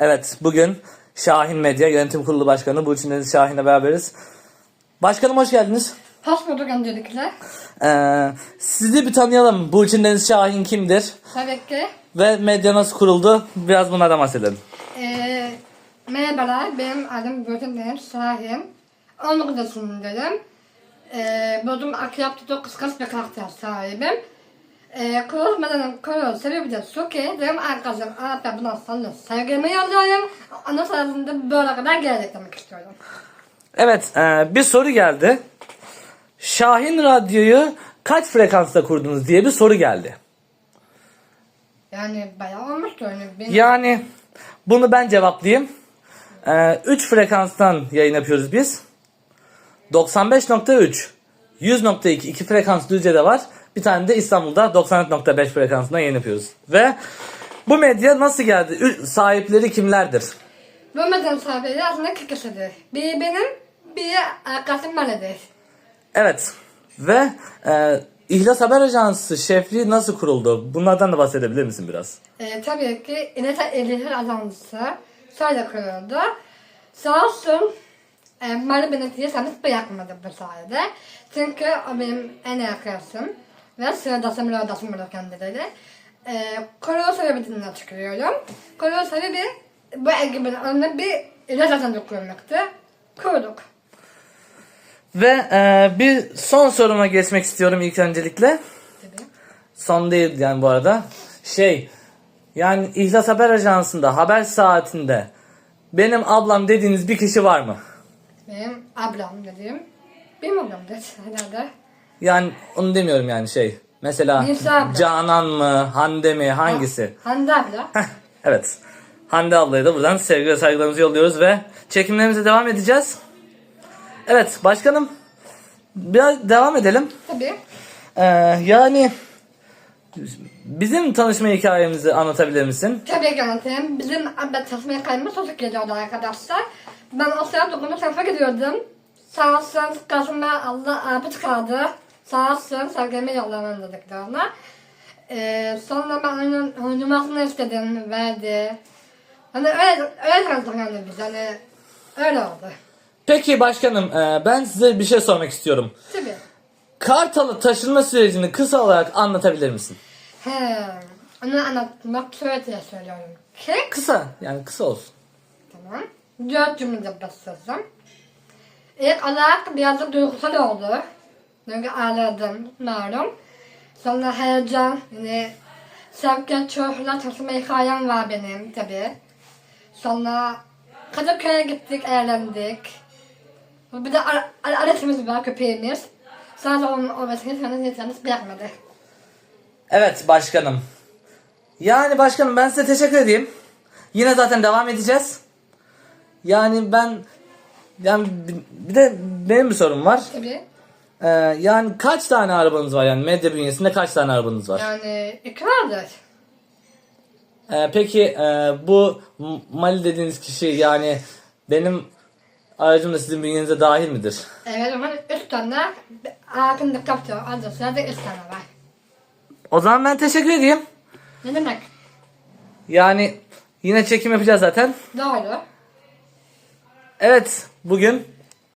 Evet, bugün Şahin Medya Yönetim Kurulu Başkanı Burçin Deniz Şahin'le beraberiz. Başkanım hoş geldiniz. Hoş bulduk öncelikle. Ee, sizi bir tanıyalım. Burçin Deniz Şahin kimdir? Tabii ki. Ve medya nasıl kuruldu? Biraz bunlardan bahsedelim. Ee, merhabalar, benim adım Gülten Deniz Şahin. 19 yaşındayım. Ee, Bodrum Akyaptı'da kıskanç bir karakter sahibim. Ee, kurulmadan kurul sebebi de şu ki benim arkadaşım Arap'a buna sana sevgimi yolluyorum. Onun sayesinde böyle kadar gelecek demek istiyorum. Evet, e, bir soru geldi. Şahin Radyo'yu kaç frekansta kurdunuz diye bir soru geldi. Yani bayağı olmuştu yani. Benim, Yani bunu ben cevaplayayım. 3 frekanstan yayın yapıyoruz biz. 95.3, 100.2 iki frekans Düzce'de var. Bir tane de İstanbul'da 94.5 frekansında yayın yapıyoruz. Ve bu medya nasıl geldi? Ü- Sahipleri kimlerdir? Bu meden sahibi aslında iki kişidir. Biri benim, biri arkadaşım Male'dir. Evet. Ve e, İhlas Haber Ajansı şefliği nasıl kuruldu? Bunlardan da bahsedebilir misin biraz? Ee, tabii ki İlete İlihir Ajansı şöyle kuruldu. Sağ olsun e, Mali beni diyorsanız bırakmadı bu sayede. Çünkü o benim en arkadaşım ve sıradaşım yoldaşım olur kendileri. E, kurulu sebebinden çıkıyorum. Kurulu sebebi bu ekibin önünde bir ilaç ajansı kurmaktı. Kurduk. Ve e, bir son soruma geçmek istiyorum ilk öncelikle. Tabii. Son değil yani bu arada. Şey yani İhlas Haber Ajansı'nda haber saatinde benim ablam dediğiniz bir kişi var mı? Benim ablam dediğim benim ablamdır herhalde. Yani onu demiyorum yani şey. Mesela Nisa abla. Canan mı, Hande mi, hangisi? Hande abla. Heh, evet. Hande ablaya da buradan sevgi ve saygılarımızı yolluyoruz ve çekimlerimize devam edeceğiz. Evet başkanım biraz devam edelim. Tabii. Ee, yani bizim tanışma hikayemizi anlatabilir misin? Tabii ki anlatayım. Bizim abla çalışmaya kaymamız çocuk geliyordu arkadaşlar. Ben o sırada 9. sınıfa gidiyordum. Sağ olsun karşıma Allah abi çıkardı. Sağ olsun sevgimi yollamam dedik ona. Ee, sonra ben onun oynamasını istedim, verdi. Hani öyle, öyle tanıştık yani biz. Hani öyle oldu. Peki başkanım e, ben size bir şey sormak istiyorum. Tabii. Kartalı taşınma sürecini kısa olarak anlatabilir misin? He, onu anlatmak şöyle diye söylüyorum ki. Kısa yani kısa olsun. Tamam. Dört cümlede basıyorum. İlk olarak biraz da duygusal oldu. Çünkü ağladım, malum. Sonra heyecan, yani sevgi çocukla çalışma hikayem var benim tabi. Sonra Kadıköy'e gittik, eğlendik. Bir de ar- ar- arasımız var, köpeğimiz. Sadece onun olmasını insanız insanız bırakmadı. Evet başkanım. Yani başkanım ben size teşekkür edeyim. Yine zaten devam edeceğiz. Yani ben yani bir- de benim bir sorum var. Tabi. Ee, yani kaç tane arabanız var yani medya bünyesinde kaç tane arabanız var? Yani iki vardır. Ee, peki e, bu Mali dediğiniz kişi yani benim aracım da sizin bünyenize dahil midir? Evet ama üç tane altında kaptı. Adı sırada üç tane var. O zaman ben teşekkür edeyim. Ne demek? Yani yine çekim yapacağız zaten. Doğru. Evet bugün